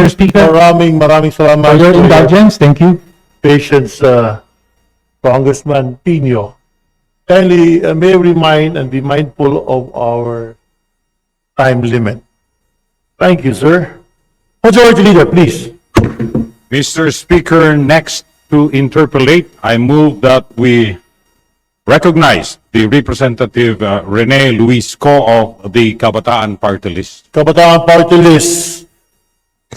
Mr. Speaker, Maraming maraming salamat. for your indulgence, thank you. Patience, uh, Congressman Pino. Kindly, uh, may remind and be mindful of our time limit. Thank you, sir. Majority Leader, please. Mr. Speaker, next to interpolate, I move that we recognize the Representative uh, Rene Luis Co of the Kabataan Party List. Kabataan Party List,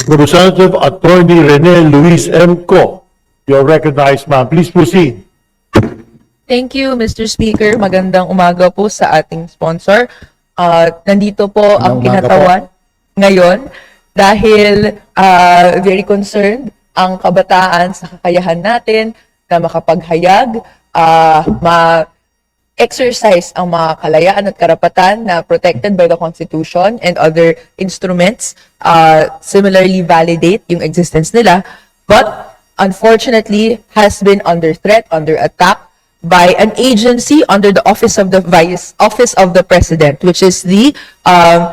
Representative Attorney Rene Luis M. Co. You're recognized, ma'am. Please proceed. Thank you, Mr. Speaker. Magandang umaga po sa ating sponsor. Uh, nandito po ang umaga kinatawan ngayon dahil uh, very concerned ang kabataan sa kakayahan natin na makapaghayag, uh, ma-exercise ang mga kalayaan at karapatan na protected by the Constitution and other instruments uh, similarly validate yung existence nila but unfortunately has been under threat, under attack by an agency under the office of the vice office of the president which is the um,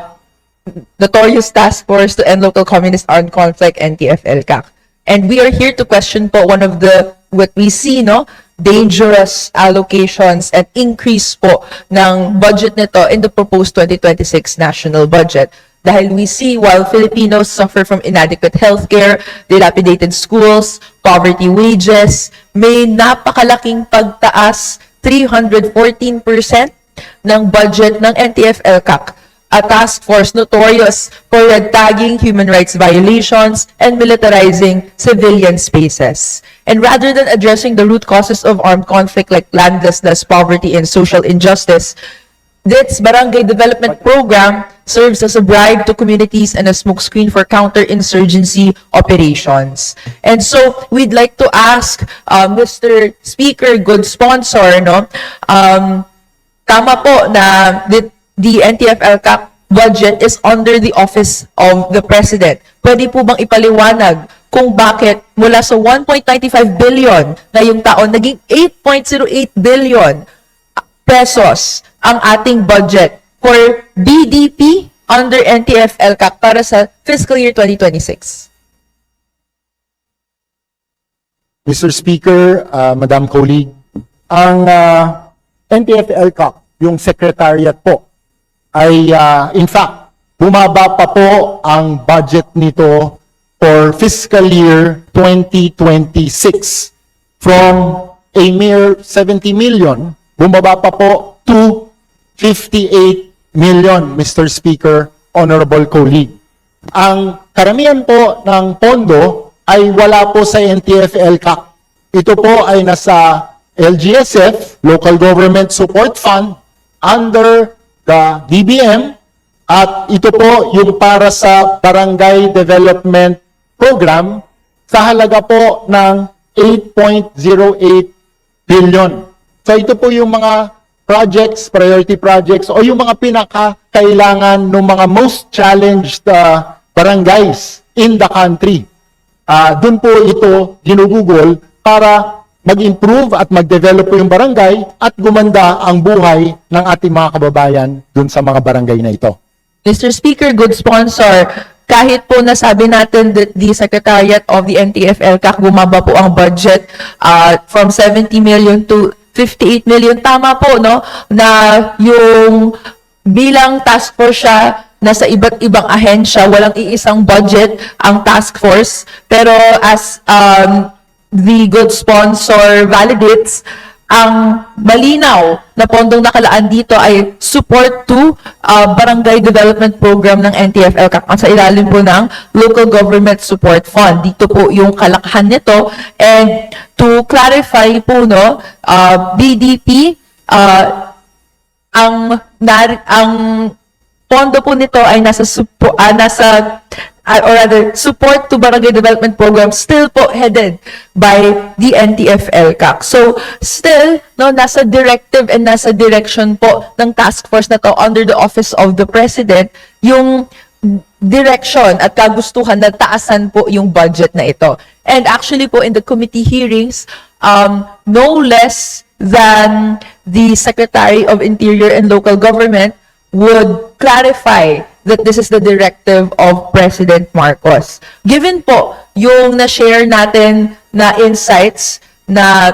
notorious task force to end local communist armed conflict NTF-ELCAC. And we are here to question po one of the what we see no dangerous allocations and increase po ng budget nito in the proposed 2026 national budget. Dahil we see while Filipinos suffer from inadequate healthcare, dilapidated schools, poverty wages, may napakalaking pagtaas 314% ng budget ng NTF-ELCAC a task force notorious for red tagging human rights violations and militarizing civilian spaces. And rather than addressing the root causes of armed conflict like landlessness, poverty, and social injustice, this barangay development program serves as a bribe to communities and a smokescreen for counterinsurgency operations. And so we'd like to ask uh, Mr. Speaker, good sponsor, no, um, tama po na the, the NTF-ELCAC budget is under the office of the President. Pwede po bang ipaliwanag kung bakit mula sa 1.95 billion ngayong taon, naging 8.08 billion pesos ang ating budget for BDP under NTF-ELCAC para sa fiscal year 2026? Mr. Speaker, uh, Madam Colleague, ang uh, NTF-ELCAC, yung secretariat po, ay uh, in fact, bumaba pa po ang budget nito for fiscal year 2026 from a mere 70 million, bumaba pa po to 58 million, Mr. Speaker, Honorable Colleague. Ang karamihan po ng pondo ay wala po sa NTF-ELCAC. Ito po ay nasa LGSF, Local Government Support Fund, under the DBM, at ito po yung para sa Barangay Development Program sa halaga po ng 8.08 billion. So ito po yung mga projects, priority projects, o yung mga pinakakailangan ng mga most challenged uh, barangays in the country. Ah, doon po ito ginugugol para mag-improve at mag-develop po yung barangay at gumanda ang buhay ng ating mga kababayan doon sa mga barangay na ito. Mr. Speaker, good sponsor, kahit po nasabi natin that the Secretariat of the NTF-ELCAC bumaba po ang budget uh, from 70 million to 58 million. Tama po, no? Na yung bilang task force siya, nasa iba't ibang ahensya, walang iisang budget ang task force. Pero as um, the good sponsor validates, ang malinaw na pondong nakalaan dito ay support to uh, barangay development program ng NTF-ELCAC ang sa ilalim po ng Local Government Support Fund. Dito po yung kalakhan nito. And to clarify po, no, uh, BDP, uh, ang nar- ang pondo po nito ay nasa ah, nasa ah, or rather support to barangay development program still po headed by the NTF-ELCAC. So still no nasa directive and nasa direction po ng task force na to under the office of the president yung direction at kagustuhan na taasan po yung budget na ito. And actually po in the committee hearings, um, no less than the Secretary of Interior and Local Government would clarify that this is the directive of President Marcos. Given po yung na-share natin na insights na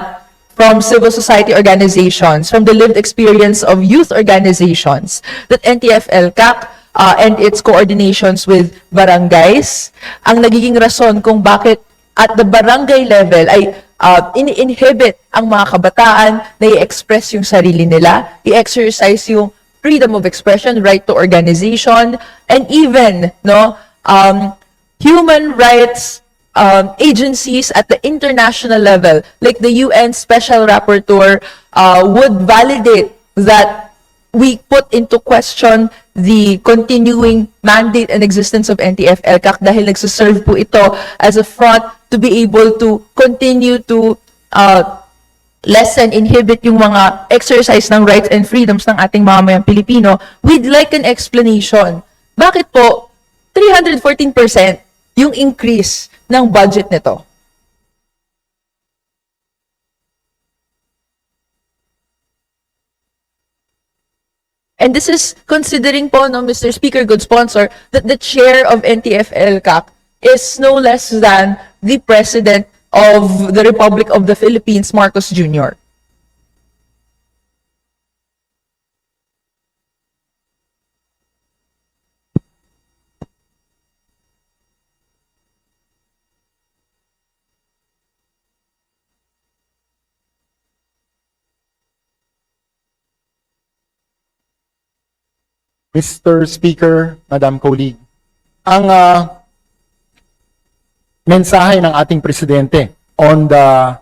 from civil society organizations, from the lived experience of youth organizations, that NTF-ELCAC uh, and its coordinations with barangays, ang nagiging rason kung bakit at the barangay level ay uh, ini-inhibit ang mga kabataan na i-express yung sarili nila, i-exercise yung freedom of expression, right to organization, and even, no, um, human rights um, agencies at the international level, like the UN Special Rapporteur, uh, would validate that we put into question the continuing mandate and existence of NTF-ELCAC dahil nagsaserve po ito as a front to be able to continue to uh, lessen, inhibit yung mga exercise ng rights and freedoms ng ating mamamayang Pilipino, we'd like an explanation. Bakit po 314% yung increase ng budget nito? And this is considering po, no, Mr. Speaker, good sponsor, that the chair of NTF-ELCAC is no less than the President of the Republic of the Philippines, Marcos Jr. Mr. Speaker, Madam Colleague, ang ah, mensahe ng ating presidente on the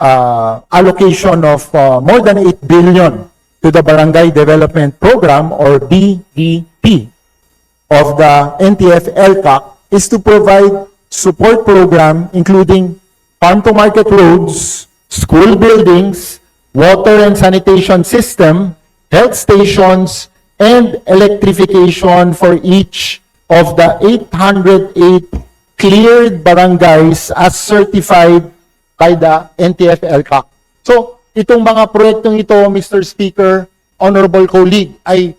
ah, allocation of ah, more than 8 billion to the Barangay Development Program or BDP of the NTF LCAC is to provide support program including farm to market roads, school buildings, water and sanitation system, health stations, and electrification for each of the 808 cleared barangays as certified by the NTF LCAC. So, itong mga proyektong ito, Mr. Speaker, Honorable Colleague, ay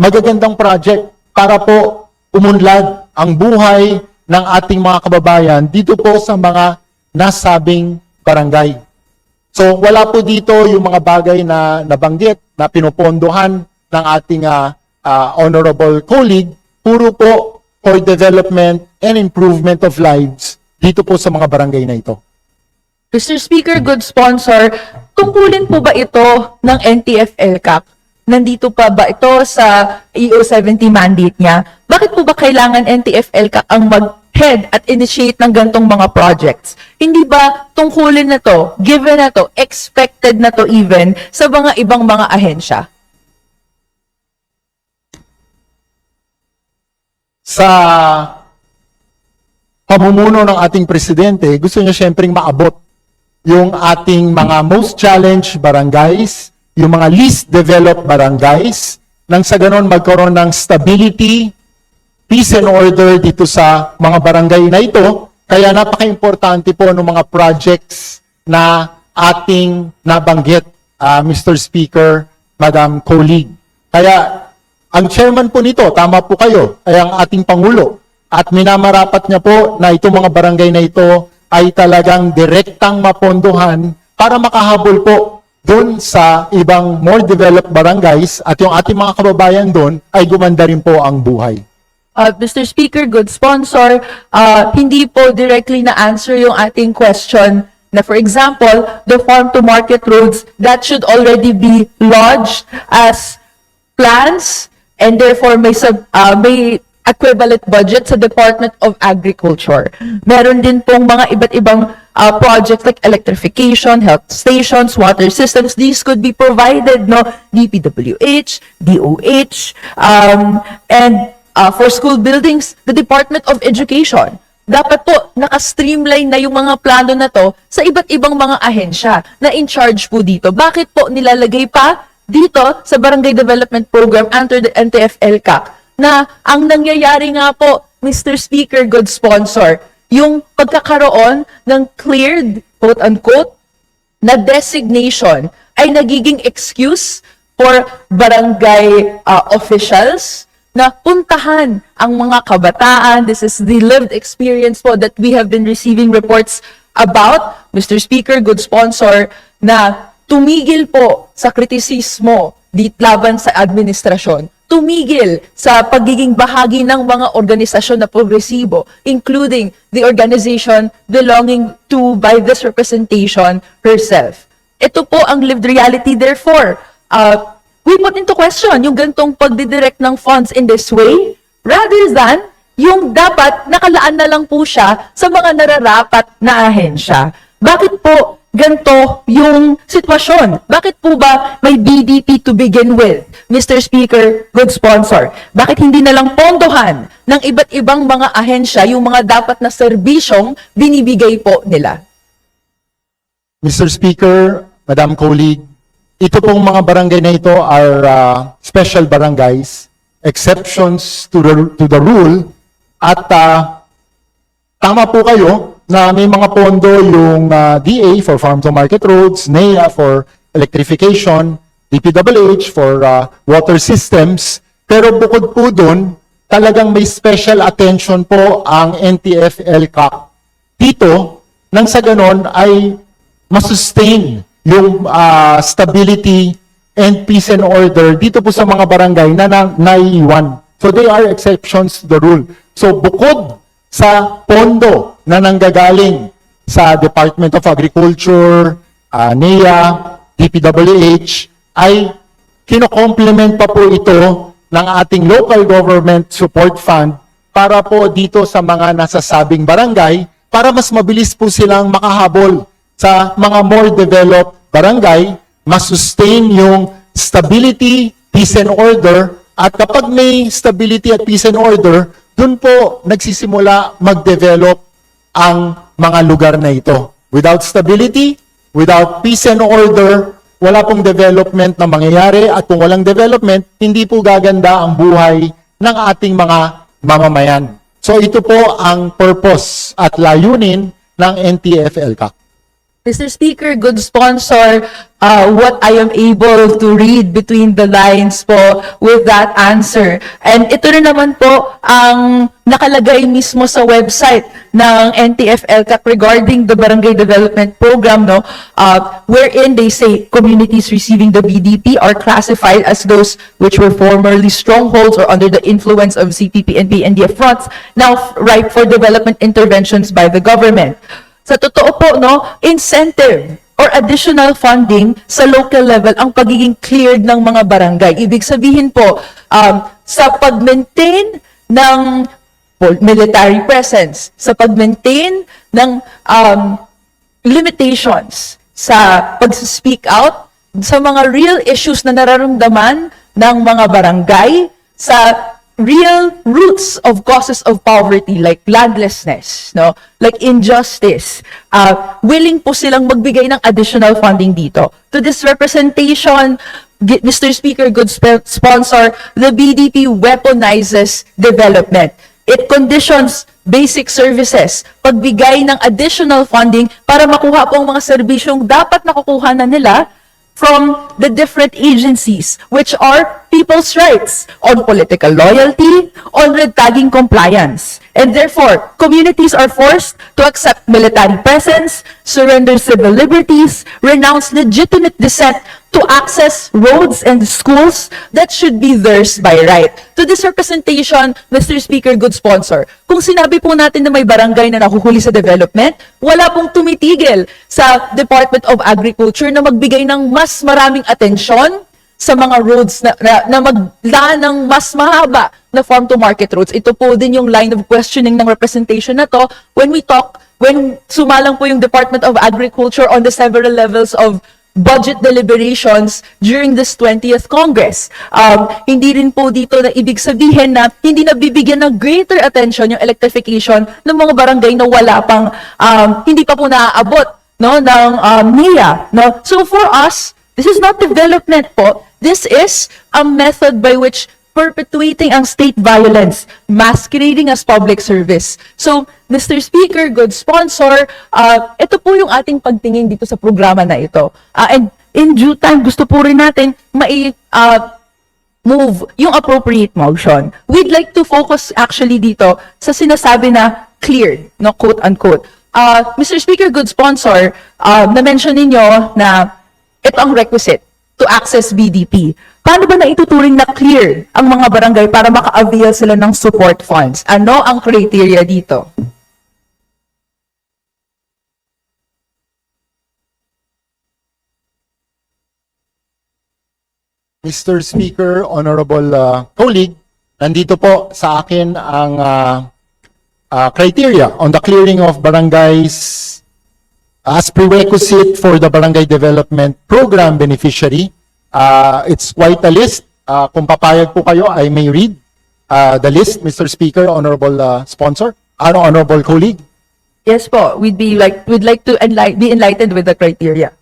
magagandang project para po umunlad ang buhay ng ating mga kababayan dito po sa mga nasabing barangay. So wala po dito yung mga bagay na nabanggit na pinupondohan ng ating ah, ah, honorable colleague, puro po for development and improvement of lives dito po sa mga barangay na ito. Mr. Speaker, good sponsor, tungkulin po ba ito ng NTF-ELCAC? Nandito pa ba ito sa EO70 mandate niya? Bakit po ba kailangan NTF-ELCAC ang mag-head at initiate ng gantong mga projects? Hindi ba tungkulin na to, given na to, expected na to even sa mga ibang mga ahensya? Sa pamumuno ng ating presidente, gusto niya siyempre maabot yung ating mga most challenged barangays, yung mga least developed barangays, nang sa ganon magkaroon ng stability, peace and order dito sa mga barangay na ito. Kaya napaka-importante po ng mga projects na ating nabanggit, ah, Mr. Speaker, Madam Colleague. Kaya ang chairman po nito, tama po kayo, ay ang ating Pangulo. At minamarapat niya po na itong mga barangay na ito ay talagang direktang mapondohan para makahabol po doon sa ibang more developed barangays at yung ating mga kababayan doon ay gumanda rin po ang buhay. Uh, Mr. Speaker, good sponsor, uh, hindi po directly na-answer yung ating question na for example, the farm-to-market roads, that should already be lodged as plans and therefore may, sub, uh, may equivalent budget sa Department of Agriculture. Meron din pong mga iba't ibang uh, projects like electrification, health stations, water systems. These could be provided, no? DPWH, DOH, um, and uh, for school buildings, the Department of Education. Dapat po, naka-streamline na yung mga plano na to sa iba't ibang mga ahensya na in charge po dito. Bakit po nilalagay pa dito sa Barangay Development Program under the NTF-LCAC na ang nangyayari nga po, Mr. Speaker, good sponsor, yung pagkakaroon ng cleared, quote-unquote, na designation ay nagiging excuse for barangay uh, officials na puntahan ang mga kabataan. This is the lived experience po that we have been receiving reports about, Mr. Speaker, good sponsor, na tumigil po sa kritisismo di laban sa administrasyon, tumigil sa pagiging bahagi ng mga organisasyon na progresibo, including the organization belonging to by this representation herself. Ito po ang lived reality, therefore, uh, we put into question yung gantong pagdidirect ng funds in this way, rather than yung dapat nakalaan na lang po siya sa mga nararapat na ahensya. Bakit po ganito yung sitwasyon? Bakit po ba may BDP to begin with? Mr. Speaker, good sponsor. Bakit hindi na lang pondohan ng iba't ibang mga ahensya yung mga dapat na serbisyong binibigay po nila? Mr. Speaker, Madam Colleague, ito pong mga barangay na ito are uh, special barangays, exceptions to the, to the rule, at uh, tama po kayo na may mga pondo yung uh, DA for farm to market roads, NEA for electrification, DPWH for uh, water systems, pero bukod po doon, talagang may special attention po ang NTF-LCAC dito nang sa ganon ay masustain yung ah, stability and peace and order dito po sa mga barangay na, na naiiwan. So they are exceptions to the rule. So bukod sa pondo na nanggagaling sa Department of Agriculture, ah, NEA, DPWH, ay kino-complement pa po ito ng ating local government support fund para po dito sa mga nasasabing barangay para mas mabilis po silang makahabol sa mga more developed barangay, masustain yung stability, peace and order, at kapag may stability at peace and order, dun po nagsisimula mag-develop ang mga lugar na ito. Without stability, without peace and order, wala pong development na mangyayari at kung walang development, hindi po gaganda ang buhay ng ating mga mamamayan. So ito po ang purpose at layunin ng NTF-LCAC. Mr. Speaker, good sponsor, uh, what I am able to read between the lines po with that answer. And ito rin naman po ang nakalagay mismo sa website ng NTF-LCAC regarding the Barangay Development Program, no, uh, wherein they say communities receiving the BDP are classified as those which were formerly strongholds or under the influence of CPP and BNDF fronts, now ripe for development interventions by the government sa totoo po, no, incentive or additional funding sa local level ang pagiging cleared ng mga barangay. Ibig sabihin po, um, sa pag-maintain ng military presence, sa pag-maintain ng um, limitations sa pag-speak out sa mga real issues na nararamdaman ng mga barangay, sa real roots of causes of poverty like landlessness, no? Like injustice. Uh, willing po silang magbigay ng additional funding dito. To this representation, Mr. Speaker, good sp- sponsor, the BDP weaponizes development. It conditions basic services, pagbigay ng additional funding para makuha po ang mga serbisyong dapat nakukuha na nila from the different agencies, which are people's rights on political loyalty, on red tagging compliance. And therefore, communities are forced to accept military presence, surrender civil liberties, renounce legitimate descent to access roads and schools that should be theirs by right. To this representation, Mr. Speaker, good sponsor, kung sinabi po natin na may barangay na nakuhuli sa development, wala pong tumitigil sa Department of Agriculture na magbigay ng mas maraming atensyon sa mga roads na, na, na maglaan ng mas mahaba na farm-to-market roads. Ito po din yung line of questioning ng representation na to when we talk, when sumalang po yung Department of Agriculture on the several levels of budget deliberations during this 20th Congress. Um, hindi rin po dito na ibig sabihin na hindi na bibigyan ng greater attention yung electrification ng mga barangay na wala pang, um, hindi pa po naaabot no, ng um, NEA. No? So for us, this is not development po. This is a method by which perpetuating ang state violence, masquerading as public service. So, Mr. Speaker, good sponsor, uh, ito po yung ating pagtingin dito sa programa na ito. Uh, and in due time, gusto po rin natin mai, uh, move yung appropriate motion. We'd like to focus actually dito sa sinasabi na cleared, no quote unquote. Uh, Mr. Speaker, good sponsor, uh, na-mention ninyo na ito ang requisite to access BDP. Paano ba naituturing na cleared ang mga barangay para maka-avail sila ng support funds? Ano ang criteria dito? Mr. Speaker, Honorable uh, colleague, nandito po sa akin ang uh, uh, criteria on the clearing of barangays as prerequisite for the Barangay Development Program beneficiary. Uh, it's quite a list. Uh, kung papayag po kayo, I may read uh, the list, Mr. Speaker, Honorable uh, Sponsor, ano, Honorable colleague. Yes po, we'd be like, we'd like to enlight, be enlightened with the criteria.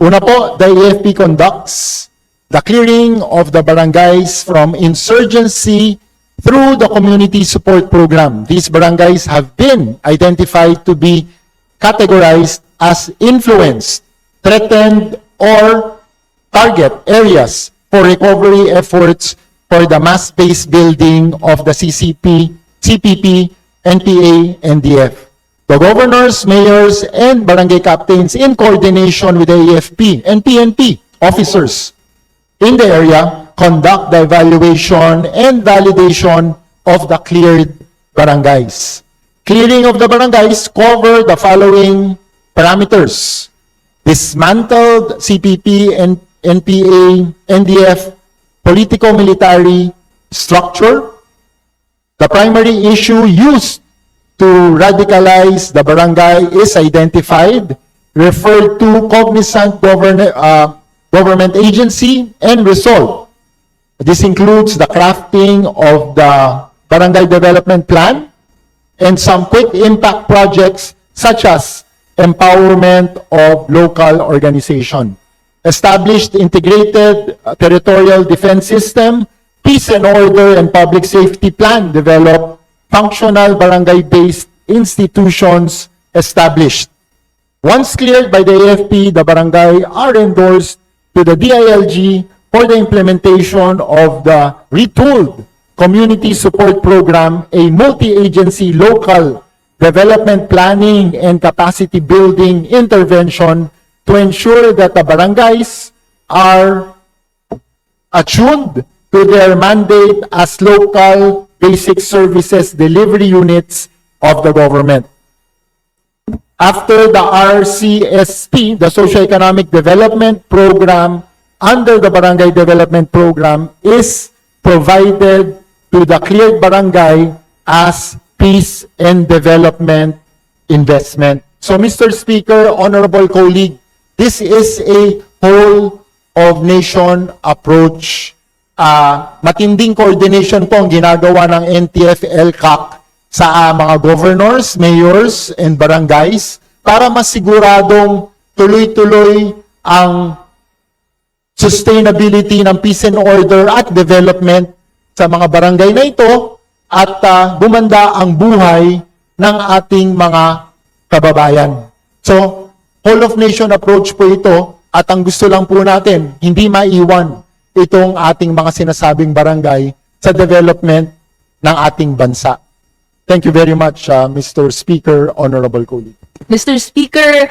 Una po, the AFP conducts the clearing of the barangays from insurgency through the community support program. These barangays have been identified to be categorized as influenced, threatened, or target areas for recovery efforts for the mass-based building of the CCP, CPP, NPA, NDF. The governors, mayors, and barangay captains in coordination with the AFP and PNP officers in the area conduct the evaluation and validation of the cleared barangays. Clearing of the barangays cover the following parameters. Dismantled CPP and NPA, NDF, politico-military structure. The primary issue used to radicalize the barangay is identified, referred to cognizant govern, uh, government agency, and resolved. This includes the crafting of the barangay development plan and some quick impact projects such as empowerment of local organization, established integrated territorial defense system, peace and order and public safety plan developed, functional barangay-based institutions established. Once cleared by the AFP, the barangay are endorsed to the DILG for the implementation of the retooled Community Support Program, a multi-agency local development planning and capacity building intervention to ensure that the barangays are attuned to their mandate as local basic services delivery units of the government. After the RCSP, the Socioeconomic Development Program, under the Barangay Development Program is provided to the cleared barangay as peace and development investment. So, Mr. Speaker, Honorable colleague, this is a whole of nation approach. Ah, matinding coordination po ang ginagawa ng NTF-LCAC sa ah, mga governors, mayors, and barangays para masiguradong tuloy-tuloy ang sustainability ng peace and order at development sa mga barangay na ito at ah, gumanda ang buhay ng ating mga kababayan. So, whole of nation approach po ito at ang gusto lang po natin, hindi maiwan itong ating mga sinasabing barangay sa development ng ating bansa. Thank you very much, ah, Mr. Speaker, Honorable colleague. Mr. Speaker,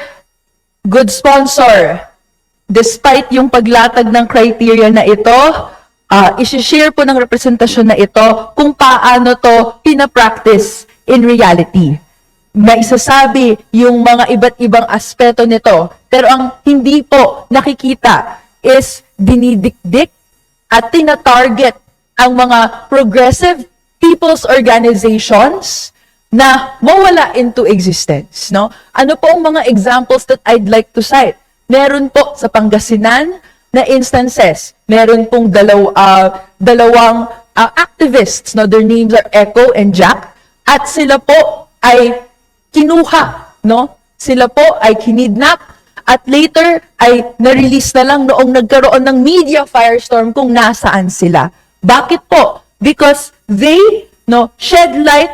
good sponsor, despite yung paglatag ng criteria na ito, uh, isi-share po ng representasyon na ito kung paano to pinapractice in reality. May isasabi yung mga iba't ibang aspeto nito, pero ang hindi po nakikita is dinidikdik at tinatarget ang mga progressive people's organizations na mawala into existence, no? Ano po ang mga examples that I'd like to cite? Meron po sa Pangasinan na instances. Meron pong dalaw, ah, dalawang ah, activists, no? Their names are Echo and Jack. At sila po ay kinuha, no? Sila po ay kinidnap at later ay na-release na lang noong nagkaroon ng media firestorm kung nasaan sila. Bakit po? Because they no shed light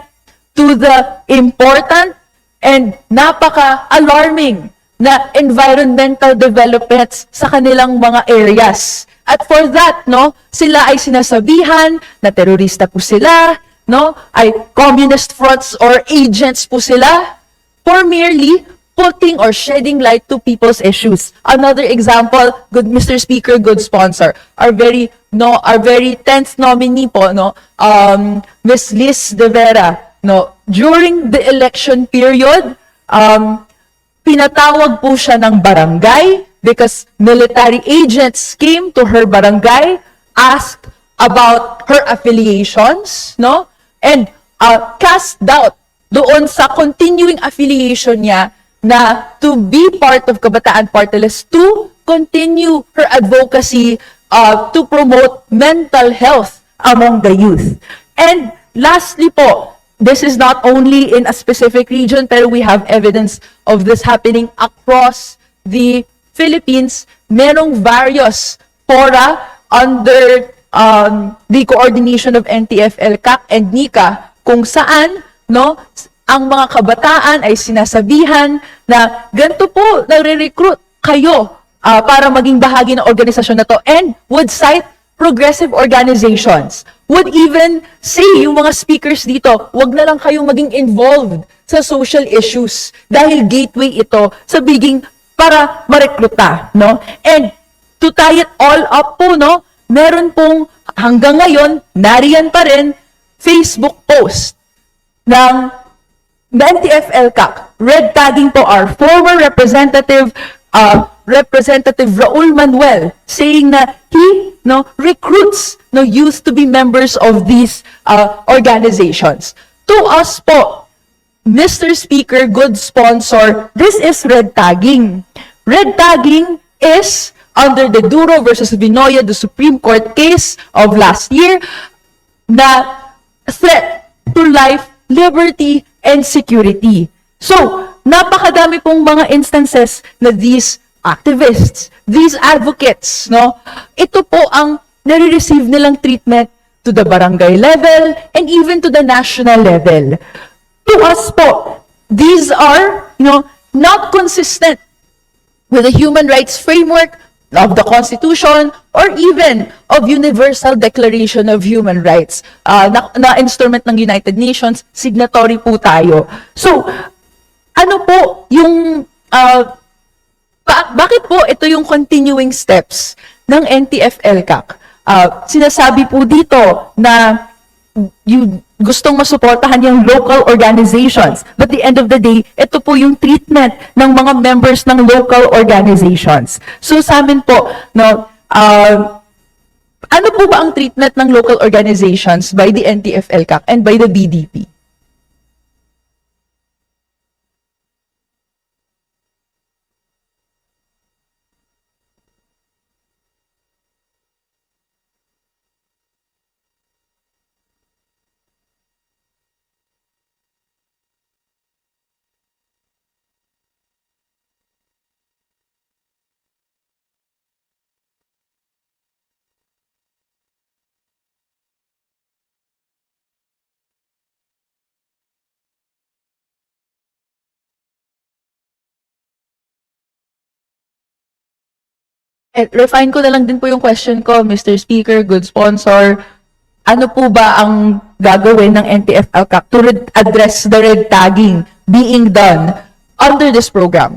to the important and napaka-alarming na environmental developments sa kanilang mga areas. At for that, no, sila ay sinasabihan na terorista po sila, no, ay communist fronts or agents po sila for merely putting or shedding light to people's issues. Another example, good Mr. Speaker, good sponsor, our very no, our very tenth nominee po, no, um, Miss Liz De Vera, no, during the election period, um, pinatawag po siya ng barangay because military agents came to her barangay, asked about her affiliations, no? And uh, cast doubt doon sa continuing affiliation niya na to be part of Kabataan Party List to continue her advocacy uh, to promote mental health among the youth. And lastly po, this is not only in a specific region, pero we have evidence of this happening across the Philippines. Merong various fora under um, the coordination of NTF, LCAC, and NICA kung saan no, ang mga kabataan ay sinasabihan na ganito po, nare-recruit kayo ah, para maging bahagi ng organisasyon na to and would cite progressive organizations would even say yung mga speakers dito, wag na lang kayong maging involved sa social issues dahil gateway ito sa biging para marekruta, no? And to tie it all up po, no? Meron pong hanggang ngayon, nariyan pa rin, Facebook post ng the NTF-LCAC, red tagging po our former representative, uh, Representative Raul Manuel, saying na he no recruits no youth to be members of these uh, organizations. To us po, Mr. Speaker, good sponsor, this is red tagging. Red tagging is under the Duro versus Vinoya, the Supreme Court case of last year, na threat to life, liberty, and security. So, napakadami pong mga instances na these activists, these advocates, no? Ito po ang nare-receive nilang treatment to the barangay level and even to the national level. To us po, these are, you know, not consistent with the human rights framework of the Constitution or even of Universal Declaration of Human Rights uh, na, na instrument ng United Nations, signatory po tayo. So, ano po yung uh, ba- bakit po ito yung continuing steps ng NTF-LCAC? Ah, sinasabi po dito na you gustong masuportahan yung local organizations. But the end of the day, ito po yung treatment ng mga members ng local organizations. So sa amin po, no, ah, ano po ba ang treatment ng local organizations by the NTF-LCAC and by the BDP? Eh, refine ko na lang din po yung question ko, Mr. Speaker, good sponsor. Ano po ba ang gagawin ng NTF LCAC to address the red tagging being done under this program?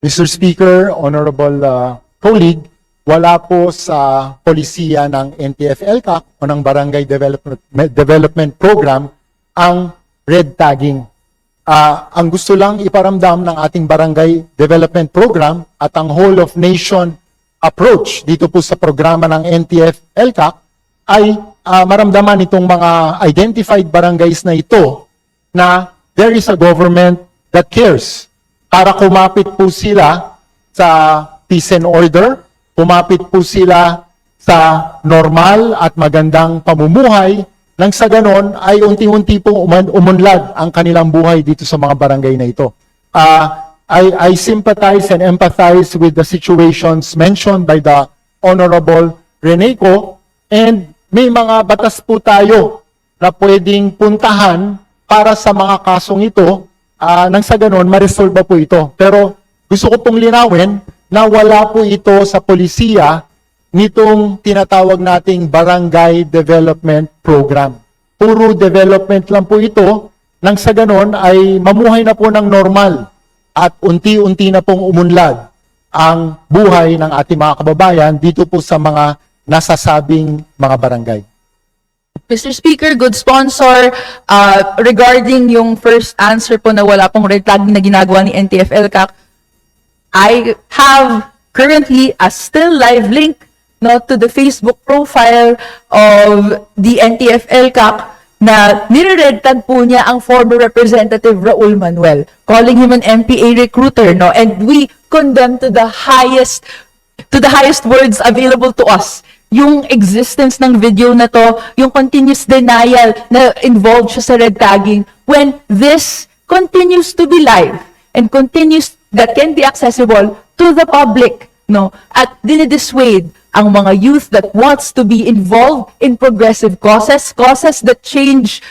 Mr. Speaker, Honorable uh, colleague, wala po sa polisiya ng NTF-LCAC o ng Barangay Development, Development Program ang red tagging. Ah, ang gusto lang iparamdam ng ating Barangay Development Program at ang whole of nation approach dito po sa programa ng NTF-LCAC ay ah, maramdaman itong mga identified barangays na ito na there is a government that cares para kumapit po sila sa peace and order, kumapit po sila sa normal at magandang pamumuhay, nang sa ganon ay unti-unti pong uman- umunlad ang kanilang buhay dito sa mga barangay na ito. uh, I, I sympathize and empathize with the situations mentioned by the Honorable Reneco and may mga batas po tayo na pwedeng puntahan para sa mga kasong ito ah, nang sa ganon ma-resolve po ito. Pero gusto ko pong linawin na wala po ito sa polisiya nitong tinatawag nating Barangay Development Program. Puro development lang po ito nang sa ganon ay mamuhay na po ng normal at unti-unti na pong umunlad ang buhay ng ating mga kababayan dito po sa mga nasasabing mga barangay. Mr. Speaker, good sponsor, uh, regarding yung first answer po na wala pong red flag na ginagawa ni NTF-ELCAC, I have currently a still live link no, to the Facebook profile of the NTF-ELCAC na nire-red tag po niya ang former Representative Raul Manuel, calling him an MPA recruiter, no? And we condemn to the highest to the highest words available to us yung existence ng video na to, yung continuous denial na involved siya sa red tagging when this continues to be live and continues that can be accessible to the public, no? At dinidissuade ang mga youth that wants to be involved in progressive causes, causes that change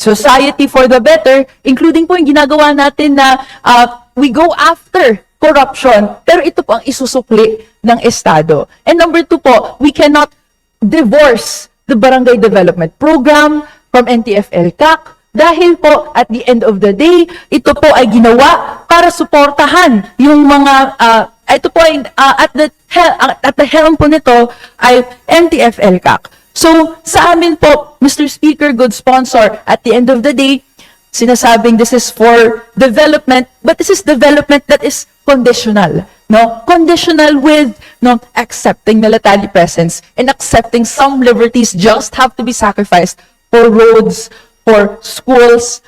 society for the better, including po yung ginagawa natin na uh, we go after corruption, pero ito po ang isusukli ng Estado. And number two po, we cannot divorce the barangay development program from NTF-ELCAC dahil po at the end of the day, ito po ay ginawa para suportahan yung mga uh, ito po ay uh, at the uh, at the helm po nito ay NTF-ELCAC. So, sa amin po, Mr. Speaker, good sponsor, at the end of the day, sinasabing this is for development, but this is development that is conditional. No? Conditional with no accepting military presence and accepting some liberties just have to be sacrificed for roads, for schools.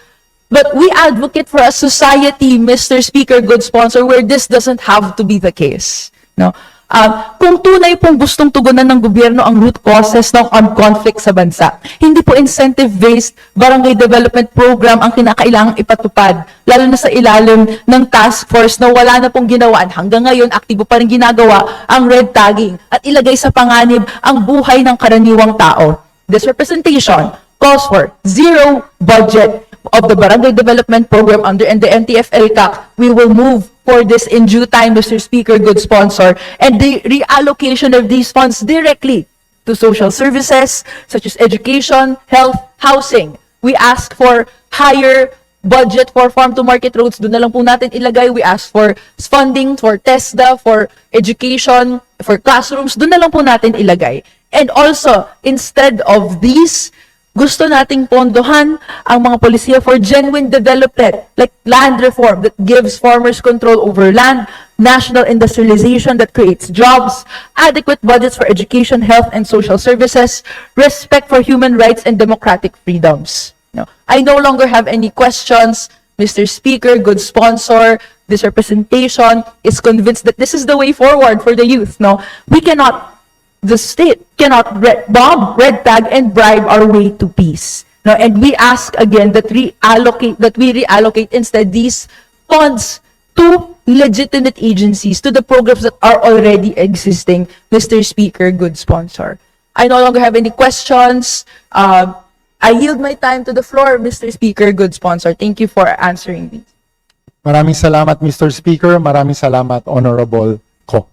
But we advocate for a society, Mr. Speaker, good sponsor, where this doesn't have to be the case. No? Um, kung tunay pong gustong tugunan ng gobyerno ang root causes ng armed conflict sa bansa, hindi po incentive-based barangay development program ang kinakailangang ipatupad, lalo na sa ilalim ng task force na wala na pong ginawaan. Hanggang ngayon, aktibo pa rin ginagawa ang red tagging at ilagay sa panganib ang buhay ng karaniwang tao. This representation calls for zero budget of the Barangay Development Program under and the NTF-ELCAC, we will move for this in due time, Mr. Speaker, good sponsor, and the reallocation of these funds directly to social services such as education, health, housing. We ask for higher budget for farm-to-market roads. Doon na lang po natin ilagay. We ask for funding for TESDA, for education, for classrooms. Doon na lang po natin ilagay. And also, instead of these gusto nating pondohan ang mga polisiya for genuine development, like land reform that gives farmers control over land, national industrialization that creates jobs, adequate budgets for education, health, and social services, respect for human rights and democratic freedoms. No, I no longer have any questions. Mr. Speaker, good sponsor, this representation is convinced that this is the way forward for the youth. No, we cannot the state cannot red, bomb, red tag, and bribe our way to peace. No, and we ask again that reallocate that we reallocate instead these funds to legitimate agencies, to the programs that are already existing. Mr. Speaker, good sponsor. I no longer have any questions. Um, I yield my time to the floor, Mr. Speaker, good sponsor. Thank you for answering me. Maraming salamat Mr. Speaker, maraming salamat Honorable Ko.